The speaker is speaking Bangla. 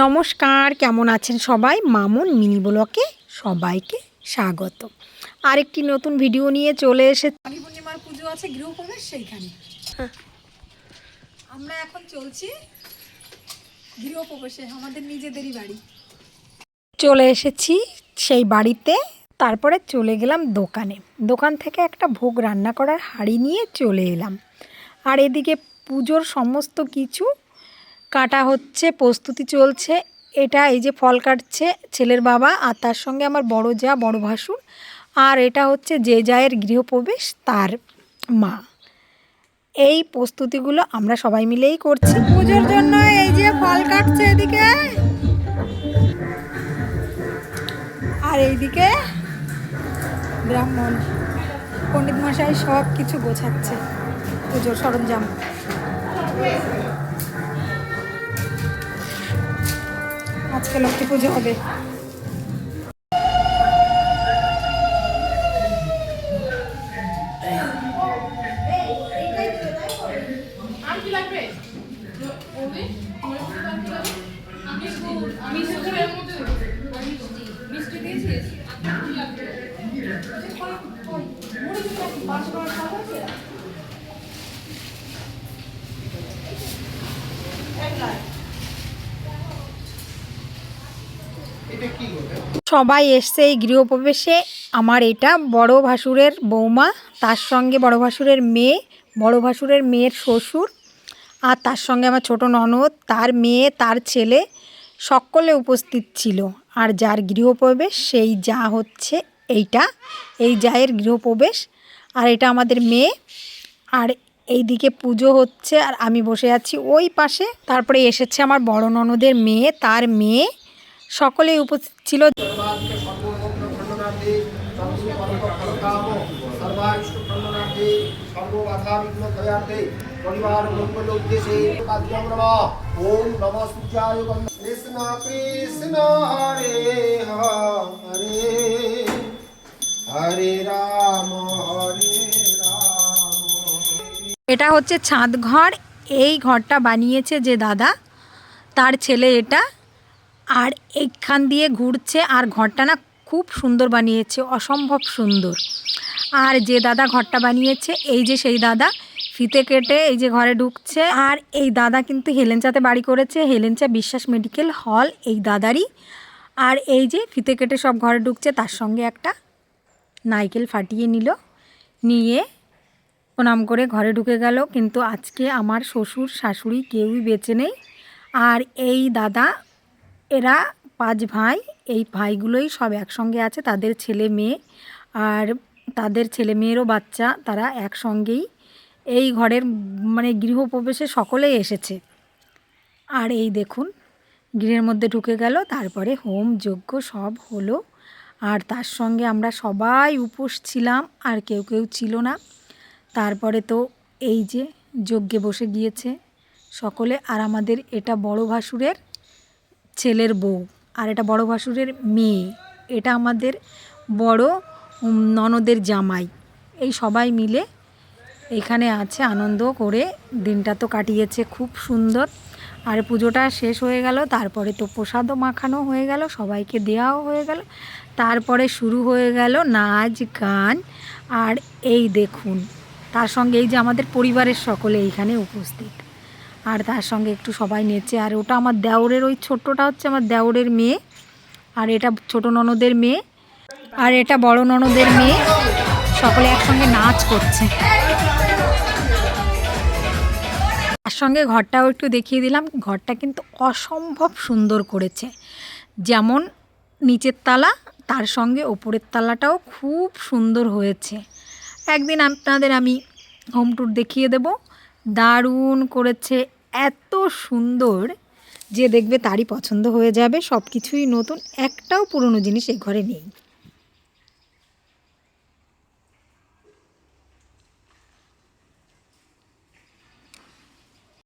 নমস্কার কেমন আছেন সবাই? মামুন মিনি ব্লকে সবাইকে স্বাগত। আরেকটি নতুন ভিডিও নিয়ে চলে এসেছে। শনি পূর্ণিমার পুজো আছে গৃহপ্রবেশ সেইখানে। আমরা এখন চলছি গৃহপ্রবেশে আমাদের নিজেদেরই বাড়ি। চলে এসেছি সেই বাড়িতে তারপরে চলে গেলাম দোকানে। দোকান থেকে একটা ভোগ রান্না করার হাঁড়ি নিয়ে চলে এলাম। আর এদিকে পুজোর সমস্ত কিছু কাটা হচ্ছে, প্রস্তুতি চলছে। এটা এই যে ফল কাটছে ছেলের বাবা আর তার সঙ্গে আমার বড় যা, বড় ভাসুর। আর এটা হচ্ছে যে জায়ের গৃহপ্রবেশ, তার মা। এই প্রস্তুতিগুলো আমরা সবাই মিলেই করছি। পুজোর জন্য এই যে ফল কাটছে এদিকে। আর এইদিকে ব্রাহ্মণ পণ্ডিত মশাই সব কিছু গোছাচ্ছে পুজোর সরঞ্জাম। আজকে লক্ষ্মী পুজো হবে। সবাই এসছে এই গৃহপ্রবেশে। আমার এটা বড় ভাসুরের বৌমা, তার সঙ্গে বড় ভাসুরের মেয়ে, বড় ভাসুরের মেয়ের শ্বশুর, আর তার সঙ্গে আমার ছোট ননদ, তার মেয়ে, তার ছেলে সকলে উপস্থিত ছিল। আর যার গৃহপ্রবেশ, সেই যা হচ্ছে এইটা, এই জায়ের গৃহপ্রবেশ। আর এটা আমাদের মেয়ে। আর এইদিকে পুজো হচ্ছে, আর আমি বসে আছি ওই পাশে। তারপরে এসেছে আমার বড় ননদের মেয়ে, তার মেয়ে। সকলেই উপস্থিত ছিল। সর্বাধিক সর্বমঙ্গল খণ্ডনার্থে সর্বশ্রী পরমকাম সর্বাইষ্ট খণ্ডনার্থে সর্ববাধা বিঘ্ন ক্ষয়ার্থে পরিবার উদ্দেশ্যে ওম নম সূর্যায় কৃষ্ণ কৃষ্ণ হরে হরে হরে রাম হরে রাম। এটা হচ্ছে ছাদ ঘর। এই ঘরটা বানিয়েছে যে দাদা তার ছেলে এটা। আর এইখান দিয়ে ঘুরছে আর ঘরটা না খুব সুন্দর বানিয়েছে, অসম্ভব সুন্দর। আর যে দাদা ঘরটা বানিয়েছে, এই যে সেই দাদা ফিতে কেটে এই যে ঘরে ঢুকছে। আর এই দাদা কিন্তু হেলেঞ্চাতে বাড়ি করেছে হেলেঞ্চা বিশ্বাস মেডিকেল হল এই দাদারই। আর এই যে ফিতে কেটে সব ঘরে ঢুকছে, তার সঙ্গে একটা নাইকেল ফাটিয়ে নিল, নিয়ে প্রণাম করে ঘরে ঢুকে গেল। কিন্তু আজকে আমার শ্বশুর, শাশুড়ি কেউই বেঁচে নেই। আর এই দাদা এরা পাঁচ ভাই, এই ভাইগুলোই সব একসঙ্গে আছে, তাদের ছেলে মেয়ে। আর তাদের ছেলে মেয়েরও বাচ্চা, তারা একসঙ্গেই এই ঘরের মানে গৃহপ্রবেশে সকলেই এসেছে। আর এই দেখুন, গৃহের মধ্যে ঢুকে গেল, তারপরে হোম যজ্ঞ সব হলো। আর তার সঙ্গে আমরা সবাই উপোস ছিলাম, আর কেউ কেউ ছিল না। তারপরে তো এই যে যজ্ঞে বসে গিয়েছে, সকলে। আর আমাদের এটা বড় ভাসুরের ছেলের বউ আর এটা বড় ভাসুরের মেয়ে। এটা আমাদের বড় ননদের জামাই। এই সবাই মিলে এখানে আছে, আনন্দ করে দিনটা তো কাটিয়েছে, খুব সুন্দর। আর পুজোটা শেষ হয়ে গেল, তারপরে তো প্রসাদও মাখানো হয়ে গেল, সবাইকে দেওয়াও হয়ে গেল। তারপরে শুরু হয়ে গেল নাচ, গান। আর এই দেখুন, তার সঙ্গে এই যে আমাদের পরিবারের সকলে এইখানে উপস্থিত। আর তার সঙ্গে একটু সবাই নেচে, আর ওটা আমার দেওরের, ওই ছোট্টটা হচ্ছে আমার দেওরের মেয়ে, আর এটা ছোট ননদের মেয়ে, আর এটা বড় ননদের মেয়ে, সকলে একসঙ্গে নাচ করছে। তার সঙ্গে ঘরটাও একটু দেখিয়ে দিলাম, ঘরটা কিন্তু অসম্ভব সুন্দর করেছে। যেমন নিচের তালা, তার সঙ্গে ওপরের তালাটাও খুব সুন্দর হয়েছে। একদিন আপনাদের আমি হোম ট্যুর দেখিয়ে দেব। দারুণ করেছে, এত সুন্দর যে দেখবে তারই পছন্দ হয়ে যাবে সব কিছুই নতুন, একটাও পুরনো জিনিস এ ঘরে নেই।